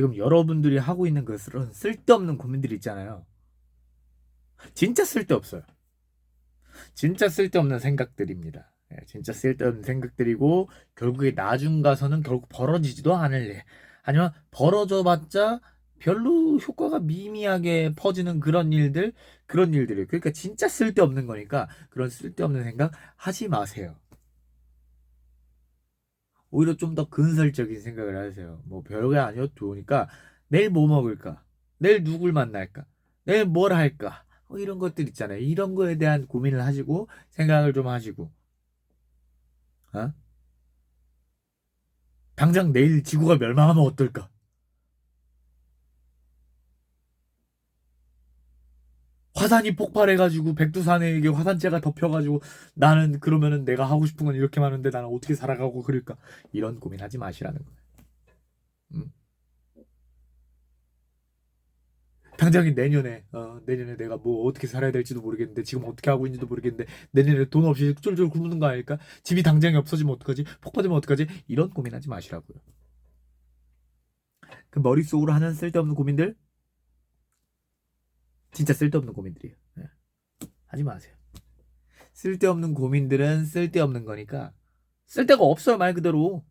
지금 여러분들이 하고 있는 그런 쓸데없는 고민들이 있잖아요. 진짜 쓸데없어요. 진짜 쓸데없는 생각들입니다. 예, 진짜 쓸데없는 생각들이고 결국에 나중 가서는 결국 벌어지지도 않을 일. 아니면 벌어져 봤자 별로 효과가 미미하게 퍼지는 그런 일들, 그런 일들이에요. 그러니까 진짜 쓸데없는 거니까 그런 쓸데없는 생각 하지 마세요. 오히려 좀 더 근설적인 생각을 하세요. 뭐 별게 아니어도 좋으니까 내일 뭐 먹을까? 내일 누굴 만날까? 내일 뭘 할까? 뭐 이런 것들 있잖아요. 이런 거에 대한 고민을 하시고 생각을 좀 하시고 어? 당장 내일 지구가 멸망하면 어떨까? 화산이 폭발해가지고 백두산에게 화산재가 덮여가지고 나는 그러면은 내가 하고 싶은 건 이렇게 많은데 나는 어떻게 살아가고 그럴까? 이런 고민하지 마시라는 거예요. 음. 당장에 내년에 어, 내년에 내가 뭐 어떻게 살아야 될지도 모르겠는데 지금 어떻게 하고 있는지도 모르겠는데 내년에 돈 없이 쫄쫄 굶는 거 아닐까? 집이 당장에 없어지면 어떡하지? 폭파되면 어떡하지? 이런 고민하지 마시라고요. 그 머릿속으로 하는 쓸데없는 고민들 진짜 쓸데없는 고민들이에요. 예. 하지 마세요. 쓸데없는 고민들은 쓸데없는 거니까 쓸데가 없어요 말 그대로.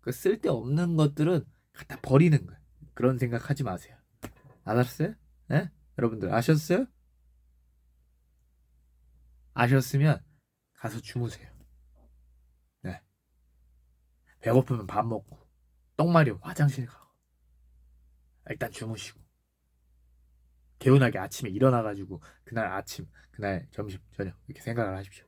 그 쓸데없는 것들은 갖다 버리는 거예요. 그런 생각 하지 마세요. 알았어요? 예? 여러분들 아셨어요? 아셨으면 가서 주무세요. 네. 배고프면 밥 먹고 똥 마려 화장실 가고 일단 주무시고 개운하게 아침에 일어나가지고 그날 아침, 그날 점심, 저녁 이렇게 생각을 하십시오.